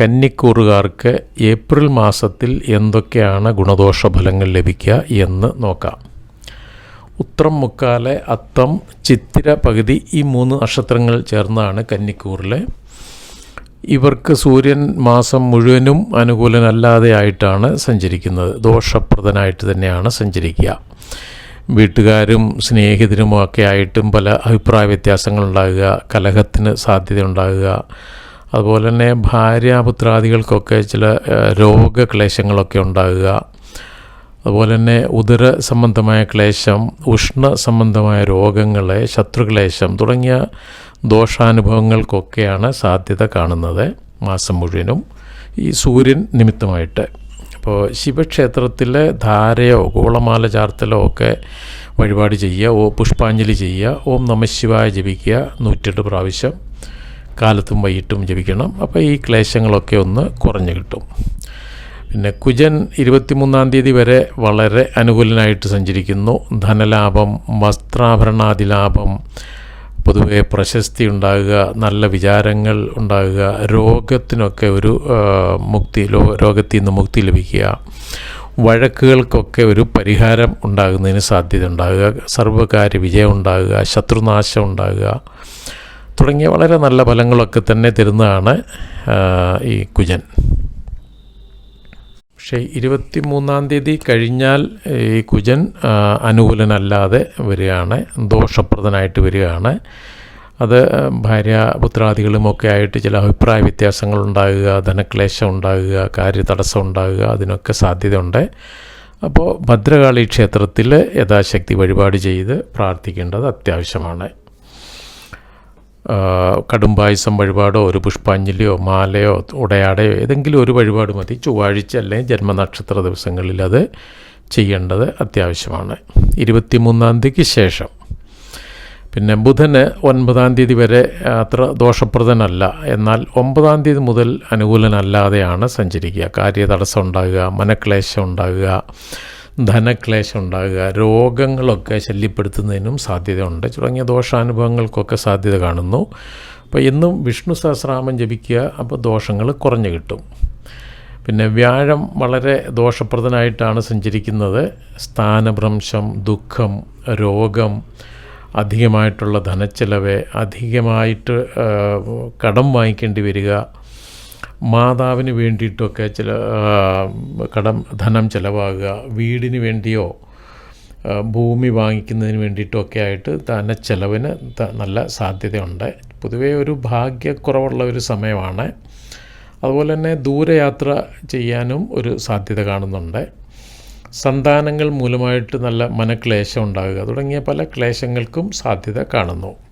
കന്നിക്കൂറുകാർക്ക് April മാസത്തിൽ എന്തൊക്കെയാണ് ഗുണദോഷ ഫലങ്ങൾ ലഭിക്കുക എന്ന് നോക്കാം. ഉത്രം മുക്കാലെ അത്തം ചിത്തിര പകുതി ഈ മൂന്ന് നക്ഷത്രങ്ങൾ ചേർന്നാണ് കന്നിക്കൂറിലെ. ഇവർക്ക് സൂര്യൻ മാസം മുഴുവനും അനുകൂലനല്ലാതെ ആയിട്ടാണ് സഞ്ചരിക്കുന്നത്. ദോഷപ്രദനായിട്ട് തന്നെയാണ് സഞ്ചരിക്കുക. വീട്ടുകാരും സ്നേഹിതരും ഒക്കെ ആയിട്ടും പല അഭിപ്രായ വ്യത്യാസങ്ങൾ ഉണ്ടാകുക കലഹത്തിന് സാധ്യത ഉണ്ടാകുക അതുപോലെ തന്നെ ഭാര്യാപുത്രാദികൾക്കൊക്കെ ചില രോഗക്ലേശങ്ങളൊക്കെ ഉണ്ടാകുക. അതുപോലെ തന്നെ ഉദര സംബന്ധമായ ക്ലേശം ഉഷ്ണ സംബന്ധമായ രോഗങ്ങളെ ശത്രുക്ലേശം തുടങ്ങിയ ദോഷാനുഭവങ്ങൾക്കൊക്കെയാണ് സാധ്യത കാണുന്നത് മാസം മുഴുവനും ഈ സൂര്യൻ നിമിത്തമായിട്ട്. അപ്പോൾ ശിവക്ഷേത്രത്തിലെ ധാരയോ കൂളമാല ചാർത്തലോ ഒക്കെ വഴിപാട് ചെയ്യുക ഓ പുഷ്പാഞ്ജലി ചെയ്യുക ഓം നമശിവായ ജപിക്കുക നൂറ്റെട്ട് പ്രാവശ്യം. കാലത്തും വൈകിട്ടും ജപിക്കണം. അപ്പോൾ ഈ ക്ലേശങ്ങളൊക്കെ ഒന്ന് കുറഞ്ഞു കിട്ടും. പിന്നെ കുജൻ ഇരുപത്തിമൂന്നാം തീയതി വരെ വളരെ അനുകൂലനായിട്ട് സഞ്ചരിക്കുന്നു. ധനലാഭം വസ്ത്രാഭരണാദി ലാഭം പൊതുവേ പ്രശസ്തി ഉണ്ടാകുക നല്ല വിചാരങ്ങൾ ഉണ്ടാകുക രോഗത്തിനൊക്കെ ഒരു മുക്തി രോഗത്തിൽ നിന്ന് മുക്തി ലഭിക്കുക വഴക്കുകൾക്കൊക്കെ ഒരു പരിഹാരം ഉണ്ടാകുന്നതിന് സാധ്യത ഉണ്ടാകുക സർവകാര്യ വിജയം ഉണ്ടാകുക ശത്രുനാശം ഉണ്ടാകുക തുടങ്ങിയ വളരെ നല്ല ഫലങ്ങളൊക്കെ തന്നെ തരുന്നതാണ് ഈ കുജൻ. പക്ഷേ ഇരുപത്തി മൂന്നാം തീയതി കഴിഞ്ഞാൽ ഈ കുജൻ അനുകൂലനല്ലാതെ വരികയാണ് ദോഷപ്രദനായിട്ട് വരികയാണ്. അത് ഭാര്യ പുത്രാദികളുമൊക്കെ ആയിട്ട് ചില അഭിപ്രായ വ്യത്യാസങ്ങൾ ഉണ്ടാകുക ധനക്ലേശം ഉണ്ടാകുക കാര്യതടസ്സം ഉണ്ടാകുക അതിനൊക്കെ സാധ്യതയുണ്ട്. അപ്പോൾ ഭദ്രകാളി ക്ഷേത്രത്തിൽ യഥാശക്തി വഴിപാട് ചെയ്ത് പ്രാർത്ഥിക്കേണ്ടത് അത്യാവശ്യമാണ്. ആ, കടുംപായസം വഴിപാടോ ഒരു പുഷ്പാഞ്ജലിയോ മാലയോ ഉടയാടയോ ഏതെങ്കിലും ഒരു വഴിപാട് മതി. ചൊവ്വാഴ്ച അല്ലെങ്കിൽ ജന്മനക്ഷത്ര ദിവസങ്ങളിൽ അത് ചെയ്യേണ്ടത് അത്യാവശ്യമാണ്. ഇരുപത്തിമൂന്നാം തീയതിക്ക് ശേഷം. പിന്നെ ബുധന് ഒൻപതാം തീയതി വരെ അത്ര ദോഷപ്രദനല്ല. എന്നാൽ ഒമ്പതാം തീയതി മുതൽ അനുകൂലനല്ലാതെയാണ് സഞ്ചരിക്കുക. കാര്യതടസ്സം ഉണ്ടാകുക മനക്ലേശം ഉണ്ടാകുക ധനക്ലേശം ഉണ്ടാകുക രോഗങ്ങളൊക്കെ ശല്യപ്പെടുത്തുന്നതിനും സാധ്യതയുണ്ട്. തുടങ്ങിയ ദോഷാനുഭവങ്ങൾക്കൊക്കെ സാധ്യത കാണുന്നു. അപ്പോൾ എന്നും വിഷ്ണു സഹസ്രാമം ജപിക്കുക അപ്പോൾ ദോഷങ്ങൾ കുറഞ്ഞു കിട്ടും. പിന്നെ വ്യാഴം വളരെ ദോഷപ്രദനായിട്ടാണ് സഞ്ചരിക്കുന്നത്. സ്ഥാനഭ്രംശം ദുഃഖം രോഗം അധികമായിട്ടുള്ള ധനച്ചെലവ് അധികമായിട്ട് കടം വാങ്ങിക്കേണ്ടി വരിക മാതാവിന് വേണ്ടിയിട്ടൊക്കെ ചില കടം ധനം ചിലവാകുക വീടിന് വേണ്ടിയോ ഭൂമി വാങ്ങിക്കുന്നതിന് വേണ്ടിയിട്ടൊക്കെ ആയിട്ട് തന്നെ ചിലവിന് നല്ല സാധ്യതയുണ്ട്. പൊതുവേ ഒരു ഭാഗ്യക്കുറവുള്ള ഒരു സമയമാണ്. അതുപോലെ തന്നെ ദൂരയാത്ര ചെയ്യാനും ഒരു സാധ്യത കാണുന്നുണ്ട്. സന്താനങ്ങൾ മൂലമായിട്ട് നല്ല മനക്ലേശം ഉണ്ടാകുക തുടങ്ങിയ പല ക്ലേശങ്ങൾക്കും സാധ്യത കാണുന്നു.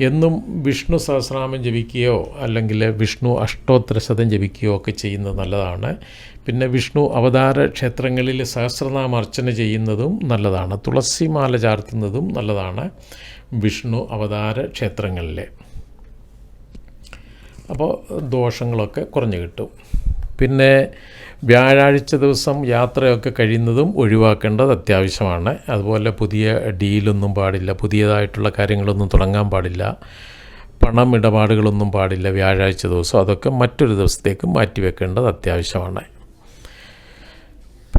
എന്നും വിഷ്ണു സഹസ്രനാമം ജപിക്കുകയോ അല്ലെങ്കിൽ വിഷ്ണു അഷ്ടോത്തരശതം ജപിക്കുകയോ ഒക്കെ ചെയ്യുന്നത് നല്ലതാണ്. പിന്നെ വിഷ്ണു അവതാര ക്ഷേത്രങ്ങളിൽ സഹസ്രനാമ അർച്ചന ചെയ്യുന്നതും നല്ലതാണ്. തുളസിമാല ചാർത്തുന്നതും നല്ലതാണ് വിഷ്ണു അവതാര ക്ഷേത്രങ്ങളിൽ അപ്പോൾ ദോഷങ്ങളൊക്കെ കുറഞ്ഞു കിട്ടും. പിന്നെ വ്യാഴാഴ്ച ദിവസം യാത്രയൊക്കെ കഴിയുന്നതും ഒഴിവാക്കേണ്ടത് അത്യാവശ്യമാണ്. അതുപോലെ പുതിയ ഡീലൊന്നും പാടില്ല പുതിയതായിട്ടുള്ള കാര്യങ്ങളൊന്നും തുടങ്ങാൻ പാടില്ല പണം ഇടപാടുകളൊന്നും പാടില്ല വ്യാഴാഴ്ച ദിവസം. അതൊക്കെ മറ്റൊരു ദിവസത്തേക്ക് മാറ്റിവെക്കേണ്ടത് അത്യാവശ്യമാണ്.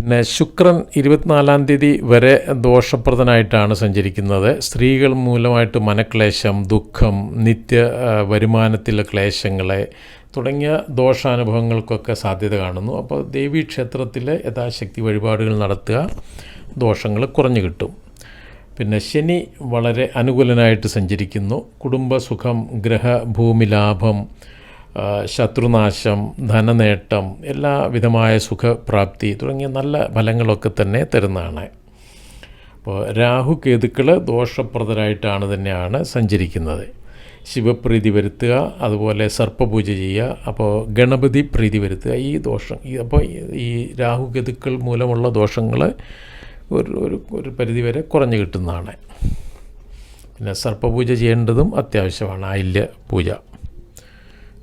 പിന്നെ ശുക്രൻ ഇരുപത്തിനാലാം തീയതി വരെ ദോഷപ്രദനായിട്ടാണ് സഞ്ചരിക്കുന്നത്. സ്ത്രീകൾ മൂലമായിട്ട് മനക്ലേശം ദുഃഖം നിത്യ വരുമാനത്തിലെ ക്ലേശങ്ങളെ തുടങ്ങിയ ദോഷാനുഭവങ്ങൾക്കൊക്കെ സാധ്യത കാണുന്നു. അപ്പോൾ ദേവീക്ഷേത്രത്തിലെ യഥാശക്തി വഴിപാടുകൾ നടത്തുക ദോഷങ്ങൾ കുറഞ്ഞു കിട്ടും. പിന്നെ ശനി വളരെ അനുകൂലനായിട്ട് സഞ്ചരിക്കുന്നു. കുടുംബസുഖം ഗ്രഹഭൂമി ലാഭം ശത്രുനാശം ധനനേട്ടം എല്ലാവിധമായ സുഖപ്രാപ്തി തുടങ്ങിയ നല്ല ഫലങ്ങളൊക്കെ തന്നെ തരുന്നതാണ്. അപ്പോൾ രാഹു കേതുക്കൾ ദോഷപ്രദരായിട്ടാണ് തന്നെയാണ് സഞ്ചരിക്കുന്നത്. ശിവപ്രീതി വരുത്തുക അതുപോലെ സർപ്പപൂജ ചെയ്യുക അപ്പോൾ ഗണപതി പ്രീതി വരുത്തുക ഈ ദോഷം ഈ അപ്പോൾ ഈ രാഹു കേതുക്കൾ മൂലമുള്ള ദോഷങ്ങൾ ഒരു ഒരു ഒരു പരിധിവരെ കുറഞ്ഞു കിട്ടുന്നതാണ്. പിന്നെ സർപ്പപൂജ ചെയ്യേണ്ടതും അത്യാവശ്യമാണ് ആയില്യ പൂജ.